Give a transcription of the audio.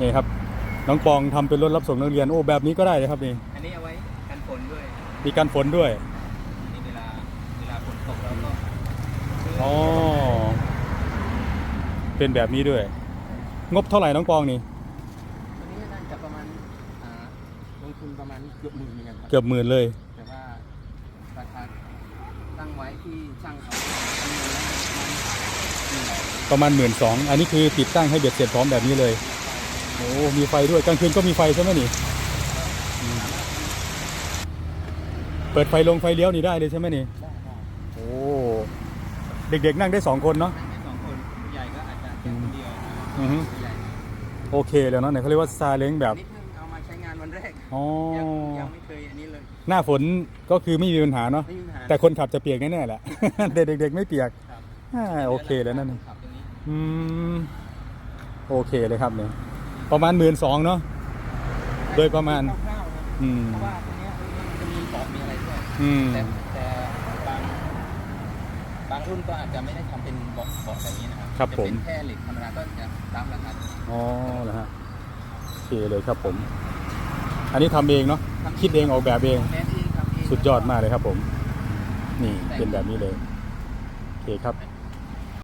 นี่ครับน้องปองทำเป็นรถรับส่งนักเรียนโอ้แบบนี้ก็ได้เลยครับนี่อันนี้เอาไว้กันฝนด้วยมีการฝนด้วยนี่เวลาเวลาฝนตกเราก็อ๋อเป็นแบบนี้ด้วย งบเท่าไหร่น้องปองนี่ตัวนี้น่าจะประมาณอ่าลงทุนประมาณเกือบหมื่นเหมือนกันครับเกือบหมื่นเลยแต่ว่าราคาตั้งไว้ที่ช่างเขาคำนวณแล้วประมาณหมื่นประมาณหมื่นสองอันนี้คือติดตั้งให้เบ็ดเสร็จพร้อมแบบนี้เลย โอ้มีไฟด้วยกลางคืนก็มีไฟใช่ไหมนี่อืมเปิดไฟลงไฟเลี้ยวนี่ได้เลยใช่ไหมนี่ได้ได้โอ้เด็กๆนั่งได้สองคนเนาะนั่งได้สองคนผู้ใหญ่ก็อาจจะแค่คนเดียวอือฮึผู้ใหญ่โอเคแล้วเนาะเนี่ยเขาเรียกว่าซาเล้งแบบนิดนึงเอามาใช้งานวันแรกอ๋อยังยังไม่เคยอันนี้เลย หน้าฝนก็คือไม่มีปัญหาเนาะไม่มีปัญหาแต่คนขับจะเปียกแน่ๆแหละแต่เด็กๆไม่เปียกครับอ่าโอเคแล้วนั่นขับตรงนี้อืมโอเคเลยครับเนี่ย ประมาณหมื่นสองเนาะโดยประมาณ คร่าวๆครับอืม เพราะว่าตรงเนี้ยมันจะมีเบาะมีอะไรด้วยอืม แต่แต่บางบางรุ่นก็อาจจะไม่ได้ทำเป็นเบาะเบาะแบบนี้นะครับครับจะผม เป็นแค่เหล็กธรรมดาก็จะรับราคาอ๋อเหรอฮะโอเคเลยครับผม อันนี้ทำเองเนาะคิดเองออกแบบเอง แมสเองครับเองสุดยอดมากเลยครับผม นี่เป็นแบบนี้เลย โอเคครับอัน